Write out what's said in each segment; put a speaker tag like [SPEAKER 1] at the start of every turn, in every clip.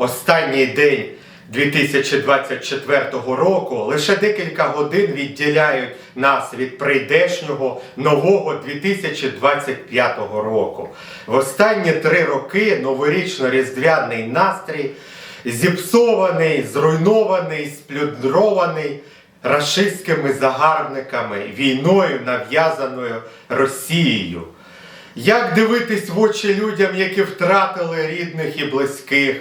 [SPEAKER 1] останній день 2024 року лише декілька годин відділяють нас від прийдешнього нового 2025 року. В останні три роки новорічно-різдвяний настрій зіпсований, зруйнований, сплюндрований рашистськими загарбниками, війною, нав'язаною Росією. Як дивитись в очі людям, які втратили рідних і близьких,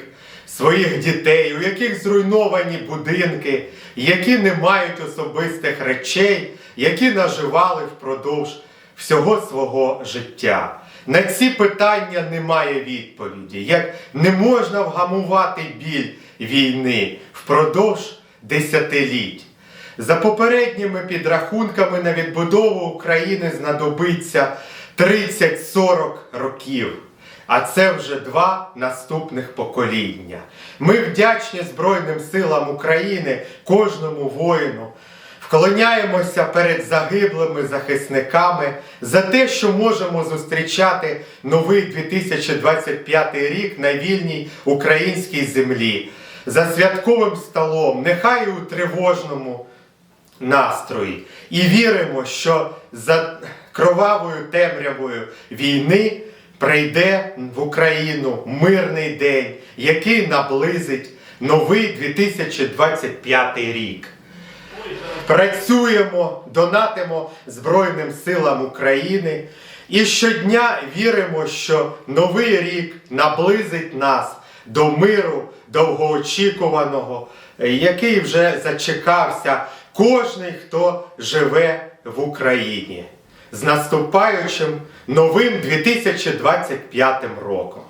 [SPEAKER 1] своїх дітей, у яких зруйновані будинки, які не мають особистих речей, які наживали впродовж всього свого життя? На ці питання немає відповіді. Як не можна вгамувати біль війни впродовж десятиліть. За попередніми підрахунками на відбудову України знадобиться 30-40 років. А це вже два наступних покоління. Ми вдячні Збройним силам України, кожному воїну. Вклоняємося перед загиблими захисниками за те, що можемо зустрічати новий 2025 рік на вільній українській землі. За святковим столом, нехай і у тривожному настрої. І віримо, що за кровавою темрявою війни прийде в Україну мирний день, який наблизить новий 2025 рік. Працюємо, донатимо Збройним силам України і щодня віримо, що новий рік наблизить нас до миру довгоочікуваного, який вже зачекався кожний, хто живе в Україні. З наступаючим новим 2025 роком.